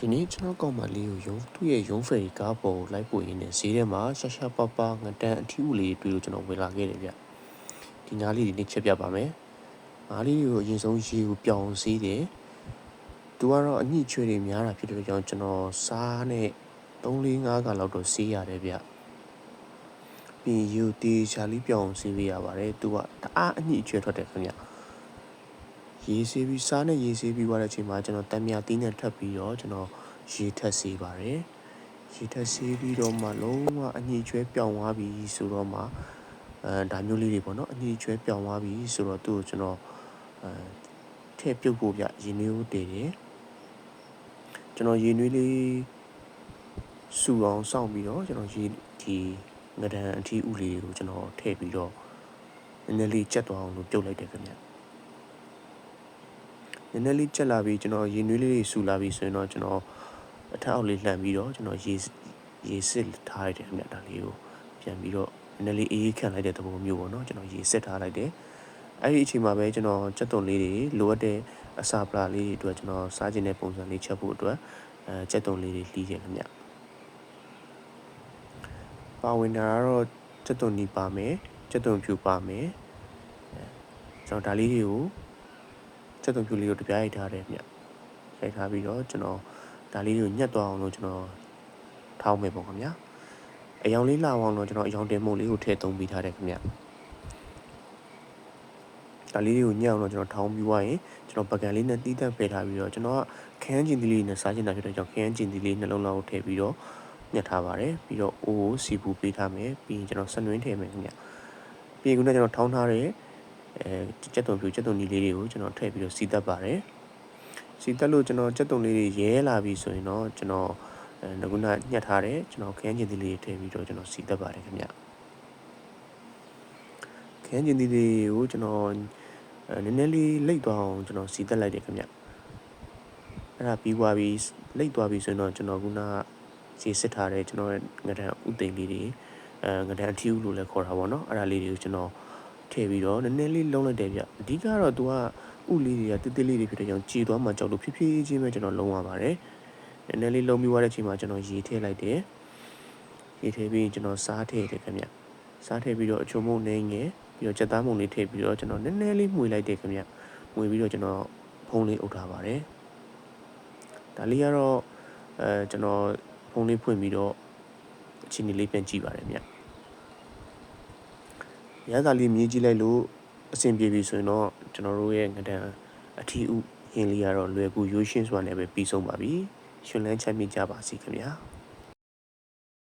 ဒီနေ့ကျွန်တော်ကောင်မလေးကိုရုံသူ့ရဲ့ရုံးဖယ်ရီကားပေါ်ကိုလိုက်ပို့ရင်းနဲ့ဈေးထဲမှာရှာရှာပပငတန်အထီးဦးလေးတွေ့လို့ကျွန်တော်ဝင်လာခဲ့တယ်ဗျဒီညားလေးဒီနေ့ချက်ပြပါမယ်ငါးလေးကိုအရင်ဆုံးရေကိုပြောင်းစေးတယ်သူကတော့အညှိချွေတွေများတာဖြစ်တဲ့ကြောင့်ကျွန်တော်စားနဲ့3 4 5ကလောက်တော့စေးရတယ်ဗျပြီးယူတီရှာလီပြောင်းစေးပေးရပါတယ်သူကတအားအညှိချွေထွက်တယ်ခင်ဗျ ရေဆေးပြီးစားနဲ့ရေဆေးပြီးသွားတဲ့အချိန်မှာကျွန်တော်တံမြတီးနဲ့ထပ်ပြီးတော့ကျွန်တော်ရေထက်ဆေးပါတယ်ရေထက်ဆေးပြီးတော့မှလုံးဝအညှိကျွဲပြောင်းသွားပြီဆိုတော့မှအဲဒါမျိုးလေးတွေပေါ့နော်အညှိကျွဲပြောင်းသွားပြီဆိုတော့သူ့ကိုကျွန်တော်အဲထည့်ပြုတ်ဖို့ပြရေနွေးကိုတည်တယ်ကျွန်တော်ရေနွေးလေးစူအောင်စောင့်ပြီးတော့ကျွန်တော်ရေဒီငဒန်အထီးဥလေးကိုကျွန်တော်ထည့်ပြီးတော့နည်းနည်းလေးကြက်သွားအောင်လို့ပြုတ်လိုက်တယ်ခင်ဗျ နည်းနည်းလေးကြက်လာပြီးကျွန်တော်ရေနွေးလေးတွေစူလာပြီးဆိုရင်တော့ကျွန်တော်အထက်အောက်လေးလှန်ပြီးတော့ကျွန်တော်ရေရေစစ်ထားလိုက်တယ်ခင်ဗျဒါလေးကိုပြန်ပြီးတော့နည်းနည်းလေးအေးအေးခံလိုက်တဲ့သဘောမျိုးပေါ့နော်ကျွန်တော်ရေစစ်ထားလိုက်တယ်အဲ့ဒီအချိန်မှာပဲကျွန်တော်ကြက်သွန်လေးတွေလိုအပ်တဲ့အစာပလာလေးတွေအတွက်ကျွန်တော်စားခြင်းတဲ့ပုံစံလေးချက်ဖို့အတွက်အဲကြက်သွန်လေးတွေလှီးတယ်ခင်ဗျပါဝင်တာကတော့ကြက်သွန်နီပါမယ်ကြက်သွန်ဖြူပါမယ်အဲကျွန်တော်ဒါလေးတွေကို စက်သွန်ဖြူလေးကိုတပြားရိုက်ထားတယ်မြရိုက်ထားပြီးတော့ကျွန်တော်ဒါလေးတွေကိုညှက်သွားအောင်လို့ကျွန်တော်ထောင်းမယ်ပေါ့ခင်ဗျာအယောင်လေးလာအောင်တော့ကျွန်တော်အယောင်တင်မုတ်လေးကိုထည့်သုံးပေးထားတယ်ခင်ဗျာဒါလေးတွေကိုညှက်အောင်တော့ကျွန်တော်ထောင်းပြီးွားရင်ကျွန်တော်ပကံလေးနဲ့တီးတန့်ဖယ်ထားပြီးတော့ကျွန်တော်ကခန်းကျင်သီးလေးနဲ့စားချင်တာဖြစ်တဲ့ကြောင့်ခန်းကျင်သီးလေးနှလုံးလောက်ထည့်ပြီးတော့ညှက်ထားပါတယ်ပြီးတော့အိုးကိုစီပူပေးထားမယ်ပြီးရင်ကျွန်တော်ဆက်နွင်းထည့်မယ်ခင်ဗျပြီးရင်ခုနကကျွန်တော်ထောင်းထားတဲ့ အဲကြက်သွန်ဖြူကြက်သွန်နီလေးတွေကိုကျွန်တော်ထည့်ပြီးတော့စီးတက်ပါတယ်စီးတက်လို့ကျွန်တော်ကြက်သွန်လေးတွေရဲလာပြီဆိုရင်တော့ကျွန်တော်အဲငကုနာညှက်ထားတယ်ကျွန်တော်ခန်းကျင်သီးလေးထည့်ပြီးတော့ကျွန်တော်စီးတက်ပါတယ်ခင်ဗျခန်းကျင်သီးလေးကိုကျွန်တော်နည်းနည်းလေးလိတ်သွားအောင်ကျွန်တော်စီးတက်လိုက်တယ်ခင်ဗျအဲ့ဒါပြီးသွားပြီလိတ်သွားပြီဆိုရင်တော့ကျွန်တော်ခုနစီစစ်ထားတဲ့ကျွန်တော်ငဒန်ဥသိမ်လေးတွေအဲငဒန်အထီးဦးလို့လည်းခေါ်တာပေါ့နော်အဲ့ဒါလေးတွေကိုကျွန်တော် ထည့်ပြီးတော့နည်းနည်းလေးလုံးလိုက်တယ်ဗျအဓိကတော့ तू ကဥလေးတွေကတိတိလေးတွေဖြစ်တဲ့ကြောင့်ကြေသွားမှကြောက်လို့ဖြည်းဖြည်းချင်းပဲကျွန်တော်လုံးရပါတယ်နည်းနည်းလေးလုံးပြီးသွားတဲ့အချိန်မှာကျွန်တော်ရေထည့်လိုက်တယ်ရေထည့်ပြီးကျွန်တော်စားထည့်တယ်ခင်ဗျစားထည့်ပြီးတော့အချုံမုံနေငယ်ပြီးတော့ချက်သားမုံလေးထည့်ပြီးတော့ကျွန်တော်နည်းနည်းလေးမှွေလိုက်တယ်ခင်ဗျမှွေပြီးတော့ကျွန်တော်ဖုံးလေးအုပ်ထားပါတယ်ဒါလေးကတော့အဲကျွန်တော်ဖုံးလေးဖွင့်ပြီးတော့အချင်းလေးပြန်ကြည့်ပါတယ်ဗျ ရသာလေးမြည်ကြည့်လိုက်လို့အဆင်ပြေပြီဆိုရင်တော့ကျွန်တော်တို့ရဲ့ငဒန်အထီးဥဟင်းလေးကတော့လွယ်ကူရိုးရှင်းစွာနဲ့ပဲပြီးဆုံးပါပြီရှင်လန်းချမ်းမြေ့ကြပါစေခင်ဗျာ